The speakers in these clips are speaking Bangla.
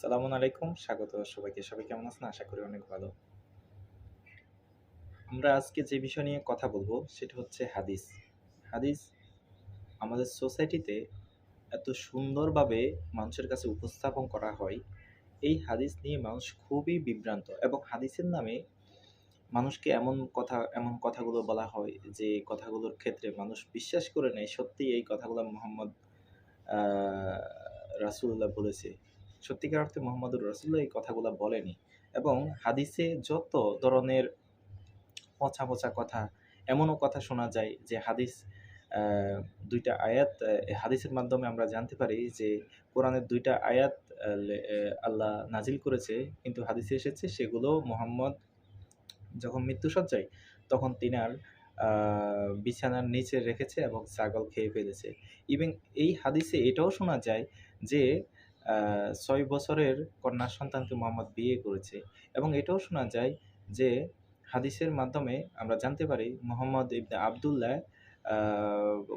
সালামু আলাইকুম, স্বাগত সবাইকে। সবাই কেমন আছেন? আশা করি অনেক ভালো। আমরা আজকে যে বিষয় নিয়ে কথা বলব, সেটা হচ্ছে হাদিস। হাদিস আমাদের সোসাইটিতে এত সুন্দরভাবে মানুষের কাছে উপস্থাপন করা হয়। এই হাদিস নিয়ে মানুষ খুবই বিভ্রান্ত এবং হাদিসের নামে মানুষকে এমন কথা, এমন কথাগুলো বলা হয় যে কথাগুলোর ক্ষেত্রে মানুষ বিশ্বাস করে নেয় সত্যি এই কথাগুলো মোহাম্মদ রাসুল্লাহ বলেছে। সত্যিকার অর্থে মোহাম্মদুর রসুল্লাহ এই কথাগুলো বলেনি এবং হাদিসে যত ধরনের পচা পচা কথা, এমনও কথা শোনা যায় যে হাদিস দুইটা আয়াত হাদিসের মাধ্যমে আমরা জানতে পারি যে কোরআনের দুইটা আয়াত আল্লাহ নাজিল করেছে, কিন্তু হাদিসে এসেছে সেগুলো মোহাম্মদ যখন মৃত্যুসজ্জায় তখন তিনার বিছানার নিচে রেখেছে এবং ছাগল খেয়ে ফেলেছে। ইভেন এই হাদিসে এটাও শোনা যায় যে ছয় বছরের কন্যা সন্তানকে মোহাম্মদ বিয়ে করেছে। এবং এটাও শোনা যায় যে হাদিসের মাধ্যমে আমরা জানতে পারি মোহাম্মদ ইবনে আবদুল্লাহ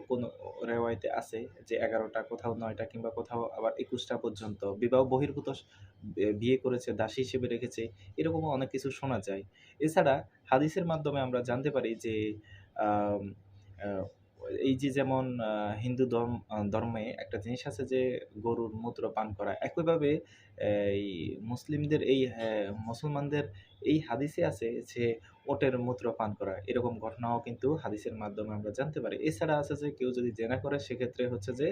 কোনো রেওয়ায়তে আছে যে এগারোটা কোথাও, নয়টা কিংবা কোথাও, আবার একুশটা পর্যন্ত বিবাহ বহির্ভূত বিয়ে করেছে, দাসী হিসেবে রেখেছে, এরকমও অনেক কিছু শোনা যায়। এছাড়া হাদিসের মাধ্যমে আমরা জানতে পারি যে এই যে যেমন হিন্দু ধর্ম ধর্মে একটা জিনিস আছে যে গরুর মূত্র পান করা, একইভাবে এই মুসলিমদের এই মুসলমানদের এই হাদিসে আছে যে ওটের মূত্র পান করা, এরকম ঘটনাও কিন্তু হাদিসের মাধ্যমে আমরা জানতে পারি। এছাড়া আছে যে কেউ যদি জেনা করে, সেক্ষেত্রে হচ্ছে যে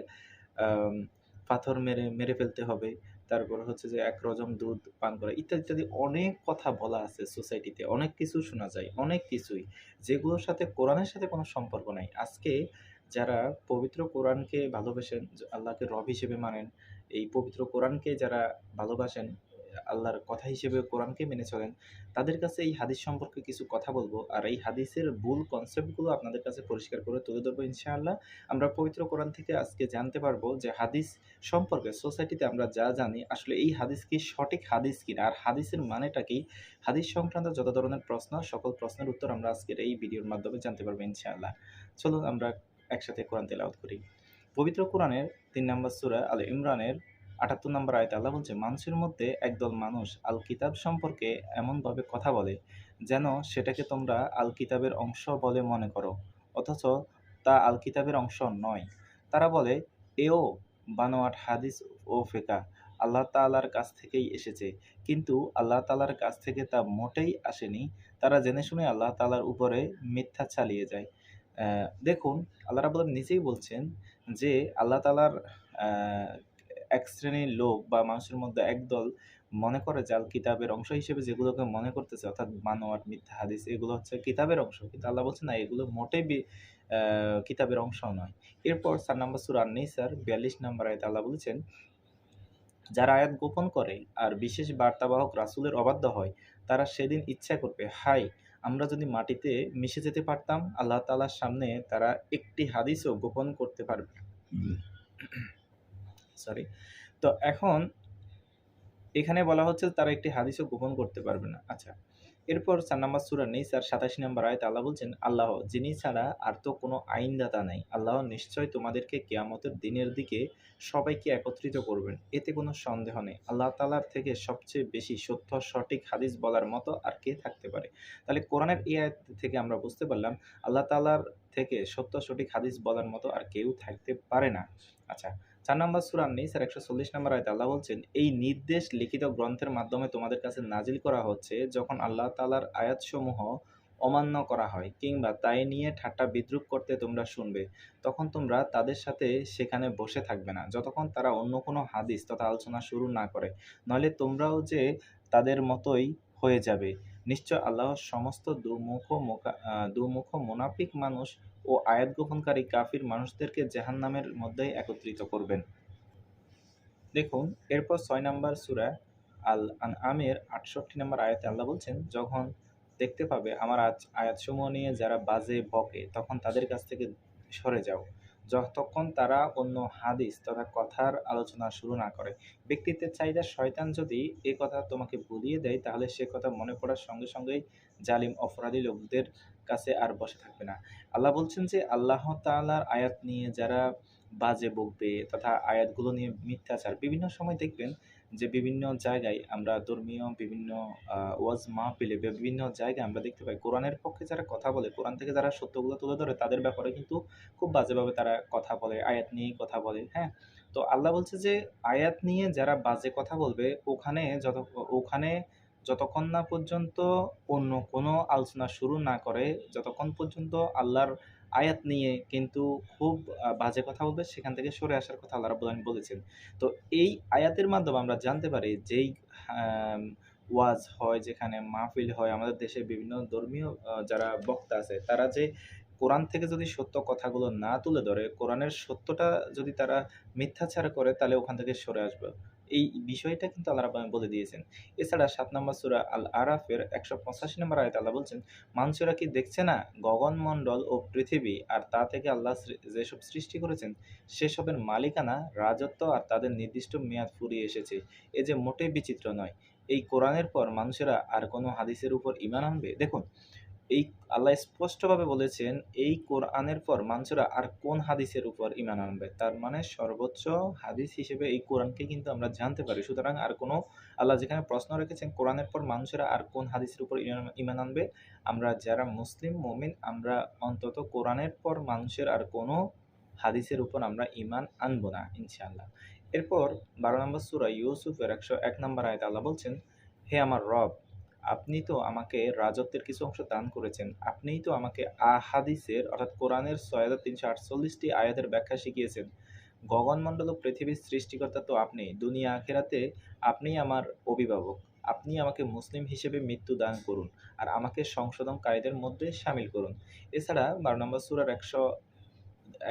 পাথর মেরে মেরে ফেলতে হবে তারপর হচ্ছে যে এক রজম দুধ পান করা, ইত্যাদি ইত্যাদি অনেক কথা বলা আছে সোসাইটিতে, অনেক কিছু শোনা যায়, অনেক কিছুই, যেগুলোর সাথে কোরআনের সাথে কোনো সম্পর্ক নাই। আজকে যারা পবিত্র কোরআনকে ভালোবাসেন আল্লাহকে রব হিসেবে মানেন, এই পবিত্র কোরআনকে যারা ভালোবাসেন আল্লাহর কথা হিসেবে কোরআনকে মেনে চলেন, তাদের কাছে এই হাদিস সম্পর্কে কিছু কথা বলব। আর এই হাদিসের ভুল কনসেপ্টগুলো আপনাদের কাছে পরিষ্কার করে তুলে ধরবো ইনশাআল্লাহ। আমরা পবিত্র কোরআন থেকে আজকে জানতে পারব যে হাদিস সম্পর্কে সোসাইটিতে আমরা যা জানি, আসলে এই হাদিস কি সঠিক হাদিস কিনা? আর হাদিসের মানেটা কি? হাদিস সংক্রান্ত যত ধরনের প্রশ্ন, সকল প্রশ্নের উত্তর আমরা আজকের এই ভিডিওর মাধ্যমে জানতে পারব ইনশাআল্লাহ। চলুন আমরা একসাথে কোরআন তেলাওয়াত করি। পবিত্র কোরআনের তিন নম্বর সুরা আল ইমরানের আটাত্তর নম্বর আয়তে আল্লাহ বলছে, মানুষের মধ্যে একদল মানুষ আল কিতাব সম্পর্কে এমনভাবে কথা বলে, যেন সেটাকে তোমরা আল কিতাবের অংশ বলে মনে করো, অথচ তা আল কিতাবের অংশ নয়। তারা বলে, এও বানোয়াট, হাদিস ও ফেকা, আল্লাহ তালার কাছ থেকেই এসেছে। কিন্তু আল্লাহ তালার কাছ থেকে তা মোটেই আসেনি। তারা জেনে শুনে আল্লাহ তালার উপরে মিথ্যা চালিয়ে যায়। দেখুন, আল্লাহ রাবুল নিজেই বলছেন যে আল্লাহ তালার এক শ্রেণির লোক বা মানুষের মধ্যে একদল মনে করে জাল কিতাবের অংশ হিসেবে যেগুলোকে মনে করতেছে, অর্থাৎ মানোয়ার মিথ্যা, হাদিস, এগুলো হচ্ছে কিতাবের অংশ। কিন্তু আল্লাহ বলছে, না, এগুলো মোটেই কিতাবের অংশ নয়। এরপর চার নম্বর সুর আর স্যার বিয়াল্লিশ নম্বর আয়তে আল্লাহ বলেছেন, যারা আয়াত গোপন করে আর বিশেষ বার্তাবাহক রাসুলের অবাধ্য হয়, তারা সেদিন ইচ্ছা করবে হাই আমরা যদি মাটিতে মিশে যেতে পারতাম, আল্লাহ তালার সামনে তারা একটি হাদিসও গোপন করতে পারবে সরি তো এখন এখানে বলা হচ্ছে তারা একটি হাদিসও গোপন করতে পারবে না। আচ্ছা এরপর চার নাম্বার সুরা নেই, স্যার সাতাশি নাম্বার আয়ত আল্লাহ বলছেন, আল্লাহ, যিনি ছাড়া আর তো কোনো আইনদাতা নাই, আল্লাহ নিশ্চয় তোমাদেরকে কেয়ামতের দিনের দিকে সবাইকে একত্রিত করবেন। এতে কোনো সন্দেহ নেই। আল্লাহ তালার থেকে সবচেয়ে বেশি সত্য, সঠিক হাদিস বলার মতো আর কে থাকতে পারে? তাহলে কোরআনের এই আয়াত থেকে আমরা বুঝতে পারলাম, আল্লাহ তালার থেকে সত্য, সঠিক হাদিস বলার মতো আর কেউ থাকতে পারে না। আচ্ছা চার নম্বর সুরান স্যার একশো চল্লিশ নম্বর আয়তে আল্লাহ বলছেন, এই নির্দেশ লিখিত গ্রন্থের মাধ্যমে তোমাদের কাছে নাজিল করা হচ্ছে যখন আল্লাহ তালার আয়াতসমূহ অমান্য করা হয় কিংবা তাই নিয়ে ঠাট্টা বিদ্রুপ করতে তোমরা শুনবে, তখন তোমরা তাদের সাথে সেখানে বসে থাকবে না। যতক্ষণ তারা অন্য কোনো হাদিস তথা আলোচনা শুরু না করে, নইলে তোমরাও যে তাদের মতোই হয়ে যাবে। নিশ্চয় আল্লাহ সমস্ত দুমুখ দুমুখ মোনাফিক মানুষ ও আয়াত গোপনকারী কাফির মানুষদেরকে জাহান নামের মধ্যে একত্রিত করবেন। দেখুন, এরপর ছয় নম্বর সুরা আল আন আমের আটষট্টি নম্বর আয়াতে আল্লাহ বলছেন, যখন দেখতে পাবে আমার আয়াতসমূহ নিয়ে যারা বাজে, বকে, তখন তাদের কাছ থেকে সরে যাও। যতক্ষণ তারা অন্য হাদিস তথা কথার আলোচনা শুরু না করে। ব্যক্তিত্বের চাহিদা শয়তান যদি এ কথা তোমাকে বলিয়ে দেয়, তাহলে সে কথা মনে পড়ার সঙ্গে সঙ্গেই জালিম অপরাধী লোকদের কাছে আর বসে থাকবে না। আল্লাহ বলছেন যে, আল্লাহ তালার আয়াত নিয়ে যারা বাজে বকবে তথা আয়াতগুলো নিয়ে মিথ্যাচার, বিভিন্ন সময় দেখবেন যে বিভিন্ন জায়গায় আমরা ধর্মীয় বিভিন্ন ওয়াজ মাহফিলে পেলে বিভিন্ন জায়গায় আমরা দেখতে পাই কোরআনের পক্ষে যারা কথা বলে, কোরআন থেকে যারা সত্যগুলো তুলে ধরে, তাদের ব্যাপারে কিন্তু খুব বাজেভাবে তারা কথা বলে, আয়াত নিয়েই কথা বলে হ্যাঁ? তো আল্লাহ বলছে যে, আয়াত নিয়ে যারা বাজে কথা বলবে, ওখানে যত, ওখানে যতক্ষণ না পর্যন্ত অন্য কোনো আলোচনা শুরু না করে, যতক্ষণ পর্যন্ত আল্লাহর আয়াত নিয়ে কিন্তু খুব বাজে কথা বলবে, সেখান থেকে সরে আসার কথা আল্লাহ রাব্বুল আলামিন বলেছেন। তো এই আয়াতের মাধ্যমে আমরা জানতে পারি যেই ওয়াজ হয়, যেখানে মাহফিল হয়, আমাদের দেশে বিভিন্ন ধর্মীয় যারা বক্তা আছে, তারা যে কোরআন থেকে যদি সত্য কথাগুলো না তুলে ধরে, কোরআনের সত্যটা যদি তারা মিথ্যাচার করে, তাহলে ওখান থেকে সরে আসবে। এই বিষয়টা কিন্তু আল্লাহ রাব্বুল বলে দিয়েছেন। এছাড়া সাত নম্বর সূরা আল আরাফের একশো পঁচাশি নম্বর আয়াত আল্লাহ বলছেন মানুষেরা কি দেখছে না? গগনমণ্ডল ও পৃথিবী আর তা থেকে আল্লাহ যেসব সৃষ্টি করেছেন, সেসবের মালিকানা, রাজত্ব আর তাদের নির্দিষ্ট মেয়াদ ফুরিয়ে এসেছে। এ যে মোটেই বিচিত্র নয়। এই কোরআনের পর মানুষেরা আর কোনো হাদিসের উপর ইমান আনবে? দেখুন এই আল্লাহ স্পষ্টভাবে বলেছেন, এই কোরআনের পর মানুষরা আর কোন হাদিসের উপর ইমান আনবে? তার মানে সর্বোচ্চ হাদিস হিসেবে এই কোরআনকে কিন্তু আমরা জানতে পারি। সুতরাং আর কোনো, আল্লাহ যেখানে প্রশ্ন রেখেছেন, কোরআনের পর মানুষেরা আর কোন হাদিসের উপর ইমান- আনবে? আমরা যারা মুসলিম, মুমিন, আমরা অন্তত কোরআনের পর মানুষের আর কোনো হাদিসের উপর আমরা ইমান আনব না, ইনশাআল্লাহ। এরপর বারো নম্বর সুরা ইউসুফের একশো এক নম্বর আয়তে আল্লাহ বলছেন, হে আমার রব আপনি তো আমাকে রাজত্বের কিছু অংশ দান করেছেন। আপনিই তো আমাকে আহাদিসের, অর্থাৎ কোরআনের ছয় হাজার তিনশো আটচল্লিশটি আয়াতের ব্যাখ্যা শিখিয়েছেন। গগনমণ্ডল ও পৃথিবীর সৃষ্টিকর্তা তো আপনি, দুনিয়া আখেরাতে আপনিই আমার অভিভাবক। আপনি আমাকে মুসলিম হিসেবে মৃত্যু দান করুন আর আমাকে সংশোধনকারীদের মধ্যে সামিল করুন। এছাড়া বারো নম্বর সুরার একশো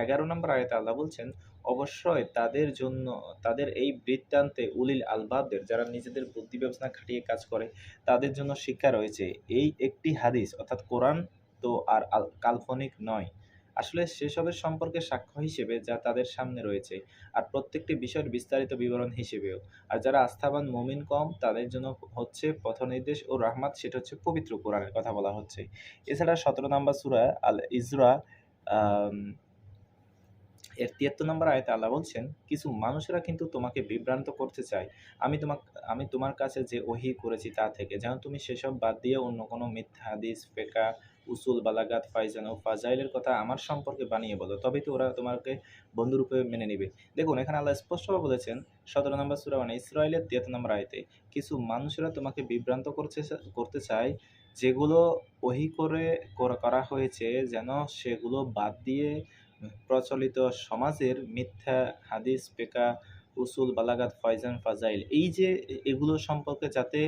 এগারো নম্বর আয়াতে আল্লাহ বলছেন, অবশ্যই তাদের জন্য, তাদের এই বৃত্তান্তে উলিল আলবাবদের, যারা নিজেদের বুদ্ধি ব্যবস্থা খাটিয়ে কাজ করে, তাদের জন্য শিক্ষা রয়েছে। এই একটি হাদিস, অর্থাৎ কোরআন তো আর কাল্পনিক নয়। আসলে সেসবের সম্পর্কে সাক্ষ্য হিসেবে যা তাদের সামনে রয়েছে, আর প্রত্যেকটি বিষয়ের বিস্তারিত বিবরণ হিসেবেও। আর যারা আস্থাবান মুমিন কম, তাদের জন্য হচ্ছে পথনির্দেশ ও রাহমাত, সেটা হচ্ছে পবিত্র কোরআনের কথা বলা হচ্ছে। এছাড়া সতেরো নম্বর সুরা আল ইজরা এর তিয়াত্তর নম্বর আয়তে আল্লাহ বলছেন, কিছু মানুষেরা কিন্তু তোমাকে বিভ্রান্ত করতে চায়। আমি তোমাক, আমি তোমার কাছে যে ওহি করেছি তা থেকে, যেন তুমি সেসব বাদ দিয়ে অন্য কোনো মিথ্যা হাদিস, ফেকা, উসুল, বালাগাত ফাইজান ও ফাজাইলের কথা আমার সম্পর্কে বানিয়ে বলো, তবেই তো ওরা তোমাকে বন্ধুরূপে মেনে নেবে। দেখুন, এখানে আল্লাহ স্পষ্টভাবে বলেছেন, সতেরো নম্বর সুরা মানে ইসরায়েলের তিয়াত্তর নম্বর আয়তে, কিছু মানুষেরা তোমাকে বিভ্রান্ত করছে, করতে চায়, যেগুলো ওহি করে, করা- করা হয়েছে, যেন সেগুলো বাদ দিয়ে প্রচলিত সমাজের মিথ্যা হাদিস পেকা উসুল, বালাগাত, ফয়জান, ফাজাইল, এই যে এগুলো সম্পর্কে যাতে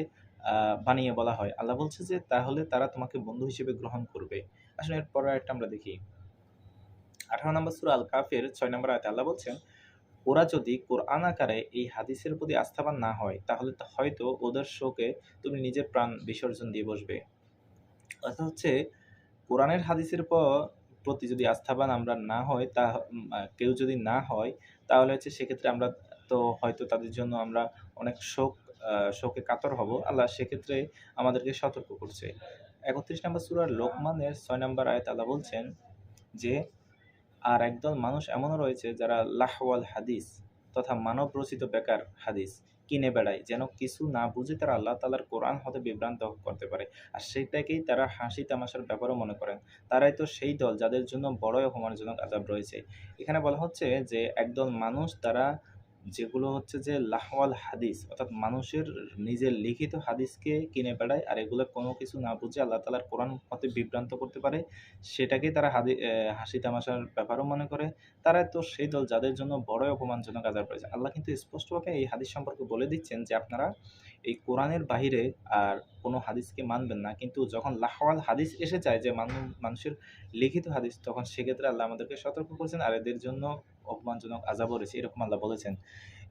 বানিয়ে বলা হয়। আল্লাহ বলছে যে, তাহলে তারা তোমাকে বন্ধু হিসেবে গ্রহণ করবে। আসলে এর পরে একটা আমরা দেখি। আঠারো নম্বর সুরা আল কাফের ছয় নম্বর আয়তে আল্লাহ বলছেন, ওরা যদি কোরআন আকারে এই হাদিসের প্রতি আস্থাবান না হয়, তাহলে হয়তো ওদের শোকে তুমি নিজের প্রাণ বিসর্জন দিয়ে বসবে। অর্থাৎ হচ্ছে, কোরআনের হাদিসের পর প্রতি যদি আস্থাবান আমরা না হয় তা কেউ যদি না হয়, তাহলে হচ্ছে সেক্ষেত্রে আমরা তো হয়তো তাদের জন্য আমরা অনেক শোক শোকে কাতর হব। আল্লাহ সেক্ষেত্রে আমাদেরকে সতর্ক করছে। একত্রিশ নম্বর সুরার লোকমানের ছয় নম্বর আয়াত আল্লাহ বলছেন যে, আর একদল মানুষ এমনও রয়েছে যারা লাহওয়াল হাদিস তথা মানব রচিত বেকার হাদিস। কিনে বেড়ায়, যেন কিছু না বুঝে তারা আল্লাহ তালার কোরআন হতে বিভ্রান্ত করতে পারে। আর সেটাকেই তারা হাসি তামাশার ব্যাপারও মনে করেন। তারাই তো সেই দল যাদের জন্য বড়ই অপমানজনক আজাব রয়েছে। এখানে বলা হচ্ছে যে, একদল মানুষ তারা যেগুলো হচ্ছে যে লাহওয়াল হাদিস, অর্থাৎ মানুষের নিজের লিখিত হাদিসকে কিনে বেড়ায় আর এগুলো কোনো কিছু না বুঝে আল্লাহ তালার কোরআন মতে বিভ্রান্ত করতে পারে সেটাকে তারা হাদি হাসি তামাশার ব্যাপারও মনে করে। তারা তো সেই দল যাদের জন্য বড়ই অপমানজনক আজার পড়েছে আল্লাহ কিন্তু স্পষ্টভাবে এই হাদিস সম্পর্কে বলে দিচ্ছেন যে আপনারা এই কোরআনের বাহিরে আর কোনো হাদিসকে মানবেন না। কিন্তু যখন লাহওয়াল হাদিস এসে যায় যে মানুষ মানুষের লিখিত হাদিস, তখন সেক্ষেত্রে আল্লাহ আমাদেরকে সতর্ক করেছেন আর এদের জন্য অপমানজনক আজাবও রয়েছে, এরকম আল্লাহ বলেছেন।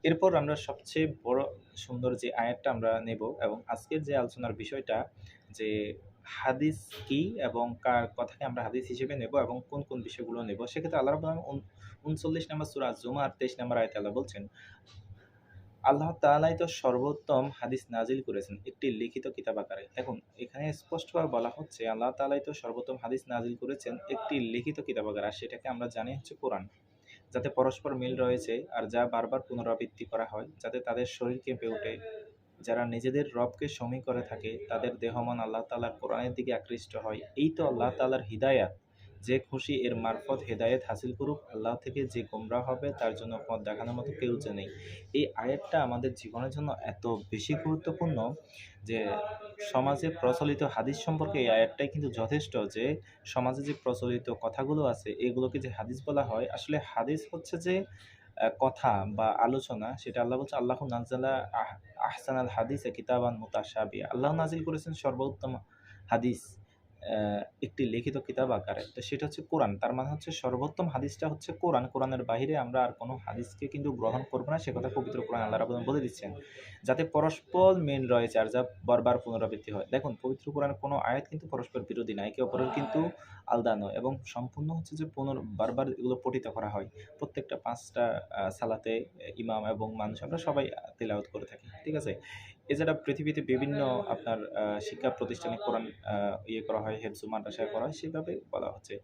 এরপর আমরা সবচেয়ে বড় সুন্দর যে আয়াতটা আমরা নেব এবং আজকের যে আলোচনার বিষয়টা যে হাদিস কি এবং কার কথাকে আমরা হাদিস হিসেবে নেব এবং কোন কোন বিষয়গুলো নেব, সেক্ষেত্রে আল্লাহ আলামিন উনচল্লিশ নম্বর সুরা জুমার তেইশ নম্বর আয়তে আল্লাহ বলছেন আল্লাহ তাআলাই তো সর্বোত্তম হাদিস নাজিল করেছেন একটি লিখিত কিতাব আকারে। এখন এখানে স্পষ্টভাবে বলা হচ্ছে আল্লাহ তাআলাই তো সর্বোত্তম হাদিস নাজিল করেছেন একটি লিখিত কিতাব আকারে আর সেটাকে আমরা জানি হচ্ছে কোরআন। যাতে পরস্পর মিল রয়েছে আর যা বারবার পুনরাবৃত্তি করা হয়, যাতে তাদের শরীর কেঁপে ওঠে। যারা নিজেদের রবকে সমী করে থাকে, তাদের দেহমন আল্লাহ তালার কোরআনের দিকে আকৃষ্ট হয়। এই তো আল্লাহ তালার হিদায়াত। যে খুশি এর মারফত হেদায়েত হাসিল করুক, আল্লাহ থেকে যে গোমরা হবে তার জন্য পথ দেখানোর মতো কেউ যে নেই। এই আয়াতটা আমাদের জীবনের জন্য এত বেশি গুরুত্বপূর্ণ যে সমাজে প্রচলিত হাদিস সম্পর্কে এই আয়াতটাই কিন্তু যথেষ্ট যে সমাজে যে প্রচলিত কথাগুলো আছে, এগুলোকে যে হাদিস বলা হয়, আসলে হাদিস হচ্ছে যে কথা বা আলোচনা, সেটা আল্লাহ বলছে, আল্লাহ নাজালা আহ আহসান আল হাদিস কিতাবান মুতাশাবিয়া আল্লাহ নাজিল করেছেন সর্বোত্তম হাদিস। একটি লিখিত কিতাব আকারে। তো সেটা হচ্ছে কোরআন। তার মানে হচ্ছে সর্বোত্তম হাদিসটা হচ্ছে কোরআন। কোরআনের বাইরে আমরা আর কোনো হাদিসকে কিন্তু গ্রহণ করব না। সে কথা পবিত্র কোরআন আল্লাহ রাবুল বলে দিচ্ছেন। যাতে পরস্পর মেন রয়েছে আর যা বারবার পুনরাবৃত্তি হয়। দেখুন, পবিত্র কোরআনের কোনো আয়াত কিন্তু পরস্পর বিরোধী না। একে অপরের কিন্তু আলাদা নয় এবং সম্পূর্ণ হচ্ছে যে পুনর বারবার এগুলো পঠিত করা হয়। প্রত্যেকটা পাঁচটা সালাতে ইমাম এবং মানুষ আমরা সবাই তেলাওয়াত করে থাকি। ঠিক আছে? এছাড়া পৃথিবীতে বিভিন্ন আপনার শিক্ষা প্রতিষ্ঠানে কোরআন ইয়ে করা হয়, হেফজু, মাদ্রাসায় করা হয়, সেভাবে বলা হচ্ছে,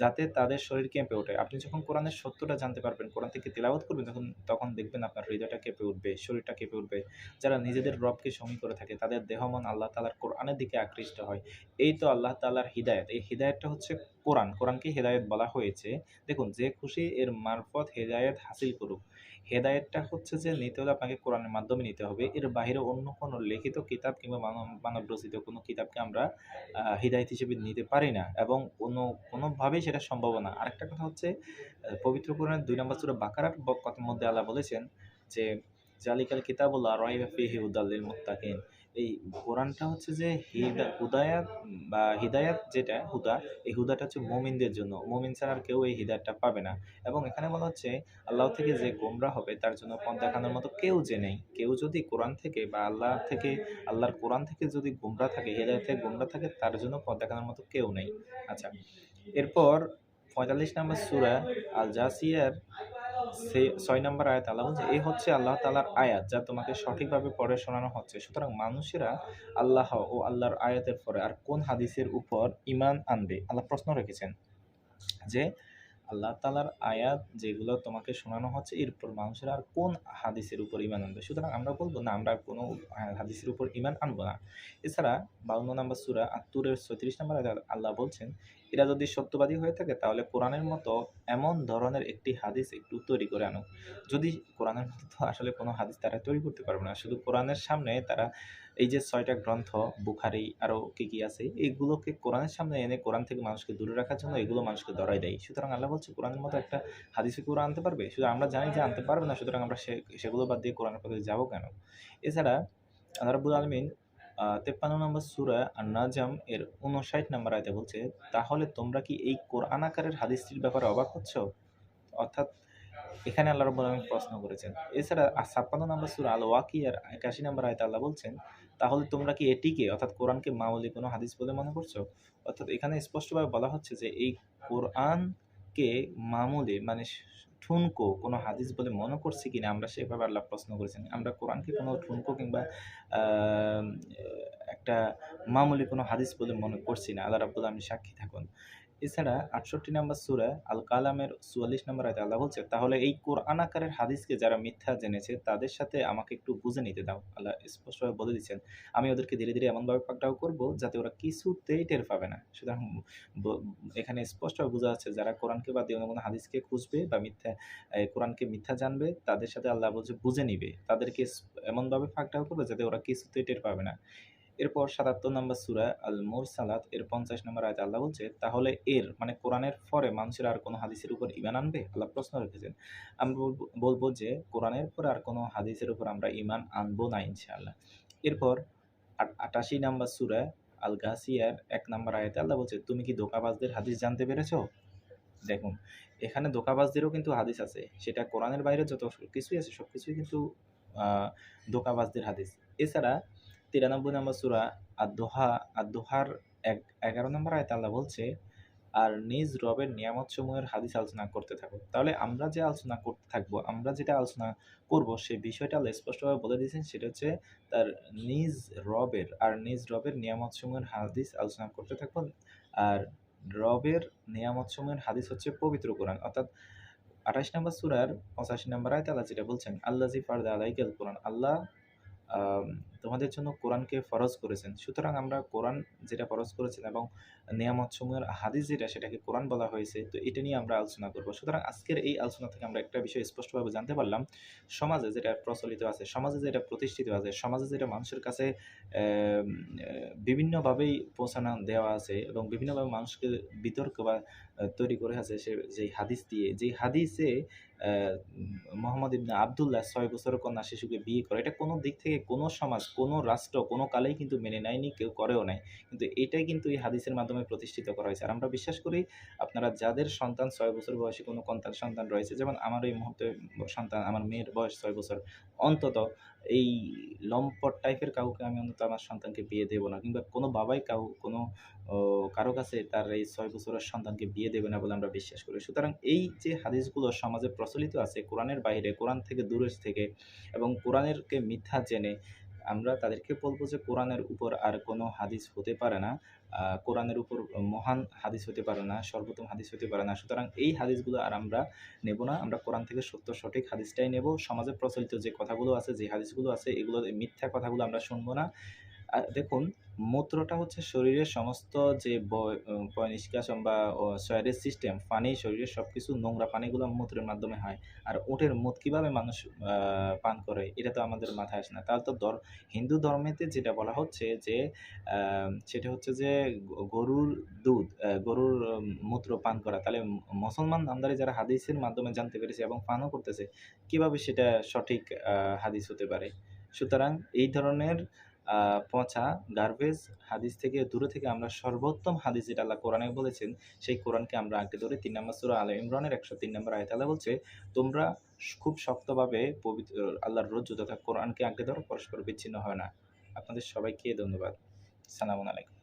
যাতে তাদের শরীর কেঁপে ওঠে। আপনি যখন কোরআনের সত্যটা জানতে পারবেন, কোরআন থেকে তেলাওয়াত করবেন তখন তখন দেখবেন আপনার হৃদয়টা কেঁপে উঠবে, শরীরটা কেঁপে উঠবে। যারা নিজেদের রবকে সমী করে থাকে, তাদের দেহমন আল্লাহ তালার কোরআনের দিকে আকৃষ্ট হয়। এই তো আল্লাহ তালার হিদায়ত। এই হিদায়তটা হচ্ছে কোরআন। কোরআনকে হেদায়ত বলা হয়েছে। দেখুন, যে খুশি এর মারফত হেদায়ত হাসিল করুক। হেদায়েতটা হচ্ছে যে নিতে হলে আপনাকে কোরআনের মাধ্যমে নিতে হবে। এর বাইরে অন্য কোনো লিখিত কিতাব কিংবা মানব রচিত কোনো কিতাবকে আমরা হৃদায়ত হিসেবে নিতে পারি না এবং অন্য কোনোভাবেই সেটা সম্ভব না। আরেকটা কথা হচ্ছে পবিত্র কোরআনের দুই নম্বর সুরা বাকারার কথার মধ্যে আল্লাহ বলেছেন যে, জালিকাল কিতাবুল্লাহ রাইবা ফিহি হুদাল্লিল মুত্তাকিন। এই কোরআনটা হচ্ছে যে হিদা, হুদায়াত বা হিদায়াত যেটা, হুদা, এই হুদাটা হচ্ছে মুমিনদের জন্য। মুমিন ছাড়া আর কেউ এই হিদায়তটা পাবে না। এবং এখানে বলা হচ্ছে, আল্লাহ থেকে যে গোমরা হবে, তার জন্য পথ দেখানোর মতো কেউ যে নেই। কেউ যদি কোরআন থেকে বা আল্লাহ থেকে, আল্লাহর কোরআন থেকে যদি গোমরা থাকে, হিদায়ত থেকে গোমরা থাকে, তার জন্য পথ দেখানোর মতো কেউ নেই। আচ্ছা এরপর পঁয়তাল্লিশ নম্বর সুরা আল জাসিয়ার সে ছয় নম্বর আয়াত আল্লাহ বলছে, এই হচ্ছে আল্লাহ তালার আয়াত যা তোমাকে সঠিকভাবে পড়ে শোনানো হচ্ছে। সুতরাং মানুষেরা আল্লাহ ও আল্লাহর আয়াতের পরে আর কোন হাদিসের উপর ইমান আনবে? আল্লাহ প্রশ্ন রেখেছেন যে, আল্লাহ তালার আয়াত যেগুলো তোমাকে শোনানো হচ্ছে এরপর মানুষেরা আর কোন হাদিসের উপর ইমান আনবে? সুতরাং আমরা বলব, না, আমরা আর কোনো হাদিসের উপর ইমান আনব না। এছাড়া বাউন্ন নম্বর সুরা আত্তুরের ছত্রিশ নম্বর আল্লাহ বলছেন এরা যদি সত্যবাদী হয়ে থাকে, তাহলে কোরআনের মতো এমন ধরনের একটি হাদিস একটু তৈরি করে আনুক। যদি কোরআনের মতো, তো আসলে কোনো হাদিস তারা তৈরি করতে পারবে না। শুধু কোরআনের সামনে তারা এই যে ছয়টা গ্রন্থ, বুখারি আরও কী কী আছে এইগুলোকে কোরআনের সামনে এনে কোরআন থেকে মানুষকে দূরে রাখার জন্য এগুলো মানুষকে ধরাই দেয়। সুতরাং আল্লাহ বলছে, কোরআনের মতো একটা হাদিসে কোরআন আনতে পারবে? শুধু আমরা জানি যে আনতে পারবে না, সুতরাং আমরা সেগুলো বাদ দিয়ে কোরআনের পথে যাব কেন? এছাড়া আল্লাহ রাব্বুল আলমিন তেপ্পান্ন নম্বর সুরা আর নাজাম এর উনষাট নম্বর আয়তে বলছে, তাহলে তোমরা কি এই কোরআন আকারের হাদিসটির ব্যাপারে অবাক হচ্ছ? অর্থাৎ এখানে আল্লাহ রব্বুল আলমিন প্রশ্ন করেছেন। এছাড়া ছাপ্পান্ন নম্বর সুরা আল ওয়াকি আর একাশি নম্বর আয়তে আল্লাহ বলছেন, তাহলে তোমরা কি এটিকে, অর্থাৎ কোরআনকে মামুলি কোনো হাদিস বলে মনে করছ? অর্থাৎ এখানে স্পষ্টভাবে বলা হচ্ছে যে এই কোরআনকে মামুলি মানে ঠুনকো কোনো হাদিস বলে মনে করছি কিনা? আমরা সেভাবে আল্লাহ প্রশ্ন করেছেন। আমরা কোরআনকে কোনো ঠুনকো কিংবা একটা মামুলি কোনো হাদিস বলে মনে করছি না। আল্লাহ রাবুল আমি সাক্ষী থাকুন। এছাড়া আটষট্টি নম্বর সুরা আল কালামের চুয়াল্লিশ নম্বর আয়তে আল্লাহ বলছে, তাহলে এই কোরআন আকারের হাদিসকে যারা মিথ্যা জেনেছে, তাদের সাথে আমাকে একটু বুঝে নিতে দাও। আল্লাহ স্পষ্টভাবে বলে দিচ্ছেন, আমি ওদেরকে ধীরে ধীরে এমনভাবে পাকড়াও করব যাতে ওরা কিছুতেই টের পাবে না। সুতরাং এখানে স্পষ্টভাবে বোঝা যাচ্ছে, যারা কোরআনকে বা কোনো হাদিসকে খুঁজবে বা মিথ্যা কোরআনকে মিথ্যা জানবে, তাদের সাথে আল্লাহ বলছে বুঝে নিবে। তাদেরকে এমনভাবে ফাঁকটাও করবে যাতে ওরা কিছুতেই টের পাবে না। এরপর সাতাত্তর নম্বর সুরা আল মুর সালাত এর পঞ্চাশ নম্বর আয়তে আল্লাহ বলছে তাহলে এর মানে কোরআনের পরে মানুষের আর কোনো হাদিসের উপর ইমান আনবে? আল্লাহ প্রশ্ন রেখেছেন। আমি বলবো- যে কোরআনের পরে আর কোনো হাদিসের উপর আমরা ইমান আনব না ইনশাআল্লাহ। এরপর আট- আটাশি নম্বর সুরা আল গাসিয়ার এক নম্বর আয়াতে আল্লাহ বলছে তুমি কি ধোকাবাজদের হাদিস জানতে পেরেছ? দেখুন এখানে ধোকাবাজদেরও কিন্তু হাদিস আছে। সেটা কোরআনের বাইরে যত কিছুই আছে সব কিছুই কিন্তু আহ, ধোকাবাজদের হাদিস। এছাড়া তিরানব্বই নম্বর সুরা আদোহা আদোহার এক এগারো নম্বর আয়তে আল্লাহ বলছে আর নিজ রবের নিয়ামত সমূহের হাদিস আলোচনা করতে থাকো। তাহলে আমরা যে আলোচনা করতে থাকব আমরা যেটা আলোচনা করব সেই বিষয়টা আল্লাহ স্পষ্টভাবে বলে দিয়েছেন সেটা হচ্ছে তার নিজ রবের আর নিজ রবের নিয়ামত সমূহের হাদিস আলোচনা করতে থাকব। আর রবের নিয়ামত সমূহের হাদিস হচ্ছে পবিত্র কোরআন। অর্থাৎ 28 নম্বর সূরার 85 নম্বর আয়াতে আল্লাহ যেটা বলছেন, "আল্লাযী ফারদা আলাইকাল কুরআন" আল্লাহ তোমাদের জন্য কোরআনকে ফরজ করেছেন। সুতরাং আমরা কোরআন যেটা ফরজ করেছেন এবং নেয়ামতসমূহের হাদিস যেটা সেটাকে কোরআন বলা হয়েছে। তো এটা নিয়ে আমরা আলোচনা করব। সুতরাং আজকের এই আলোচনা থেকে আমরা একটা বিষয় স্পষ্টভাবে জানতে পারলাম, সমাজে যেটা প্রচলিত আছে, সমাজে যেটা প্রতিষ্ঠিত আছে, সমাজে যেটা মানুষের কাছে বিভিন্নভাবেই পৌঁছানো দেওয়া আছে এবং বিভিন্নভাবে মানুষকে বিতর্ক বা তৈরি করে আছে সে যেই হাদিস দিয়ে, যেই হাদিসে মোহাম্মদ ইবনে আব্দুল্লাহ ৬ বছরের কন্যা শিশুকে বিয়ে করে। এটা কোনো দিক থেকে কোনো সমাজ, কোনো রাষ্ট্র, কোনো কালেই কিন্তু মেনে নেয়নি, কেউ করেও নাই। কিন্তু এটাই কিন্তু এই হাদিসের মাধ্যমে প্রতিষ্ঠিত করা হয়েছে। আর আমরা বিশ্বাস করি আপনারা যাদের সন্তান ছয় বছর বয়সী কোনো কন্তান সন্তান রয়েছে, যেমন আমার এই মুহূর্তে সন্তান, আমার মেয়ের বয়স ছয় বছর। অন্তত এই লম্পট টাইপের কাউকে আমি অন্তত আমার সন্তানকে বিয়ে দেব না কিংবা কোনো বাবাই কাউ কোনো কারও কাছে তার এই ছয় বছরের সন্তানকে বিয়ে দেবে না বলে আমরা বিশ্বাস করি। সুতরাং এই যে হাদিসগুলো সমাজে প্রচলিত আছে কোরআনের বাইরে, কোরআন থেকে দূরে থেকে এবং কোরআনেরকে মিথ্যা জেনে আমরা তাদেরকে বলব যে কোরআনের উপর আর কোনো হাদিস হতে পারে না। কোরআনের উপর মহান হাদিস হতে পারে না, সর্বোত্তম হাদিস হতে পারে না। সুতরাং এই হাদিসগুলো আর আমরা নেব না। আমরা কোরআন থেকে সত্য সঠিক হাদিসটাই নেব। সমাজে প্রচলিত যে কথাগুলো আছে, যে হাদিসগুলো আছে এগুলো মিথ্যা কথাগুলো আমরা শুনব না। দেখুন মূত্রটা হচ্ছে শরীরের সমস্ত যে নিষ্কাশন বা ও সয়ের সিস্টেম, পানি শরীরের সব কিছু নোংরা পানিগুলো মূত্রের মাধ্যমে হয়। আর ওটের মুত কীভাবে মানুষ পান করে এটা তো আমাদের মাথায় আসে না। তাহলে তো দর হিন্দু ধর্মেতে যেটা বলা হচ্ছে যে সেটা হচ্ছে যে গরুর দুধ, গরুর মূত্র পান করা। তাহলে মুসলমান নামধারী যারা হাদিসের মাধ্যমে জানতে পেরেছে এবং পানও করতেছে, কীভাবে সেটা সঠিক হাদিস হতে পারে? সুতরাং এই ধরনের পচা গার্বেজ হাদিস থেকে দূরে থেকে আমরা সর্বোত্তম হাদিস যেটা আল্লাহ কোরআনে বলেছেন, সেই কোরআনকে আমরা আঁকড়ে ধরে তিন নম্বর সুরা আল ইমরানের ১০৩ নম্বর আয়তালা বলছে, "তোমরা খুব শক্তভাবে পবিত্র আল্লাহর রজ্জু তথা কোরআনকে আঁকড়ে ধরো, পরস্পর বিচ্ছিন্ন হয় না।" আপনাদের সবাইকে ধন্যবাদ। সালামুন আলাইকুম।